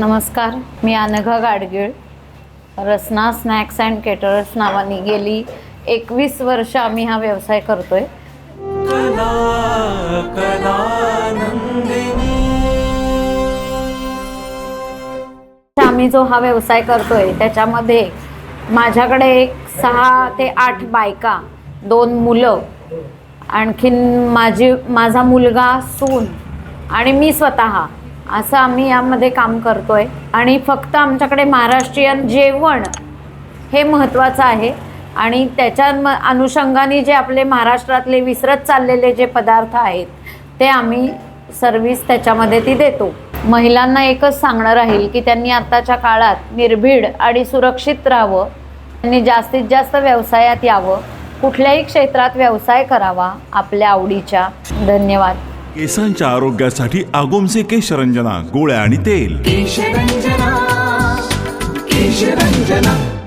नमस्कार मी Anagha Gadgil. Rasna snacks and caterers नावाने गेली एकवीस वर्ष आम्ही हा व्यवसाय करतोय. आम्ही जो हा व्यवसाय करतोय त्याच्यामध्ये माझ्याकडे एक सहा ते आठ बायका दोन मुलं आणखीन माझी माझा मुलगा सून आणि मी स्वतः. असं आम्ही यामध्ये काम करतोय. आणि फक्त आमच्याकडे महाराष्ट्रीयन जेवण हे महत्त्वाचं आहे. आणि त्याच्या म अनुषंगाने जे आपले महाराष्ट्रातले विसरत चाललेले जे पदार्थ आहेत ते आम्ही सर्विस त्याच्यामध्ये ती देतो. महिलांना एकच सांगणं राहील की त्यांनी आत्ताच्या काळात निर्भीड आणि सुरक्षित राहावं. त्यांनी जास्तीत जास्त व्यवसायात यावं. कुठल्याही क्षेत्रात व्यवसाय करावा. आपल्या आवडीच्या. धन्यवाद. केसांच्या आरोग्यासाठी आगोमसे केशरंजना गोळ्या आणि तेल. केशरंजना केशरंजना.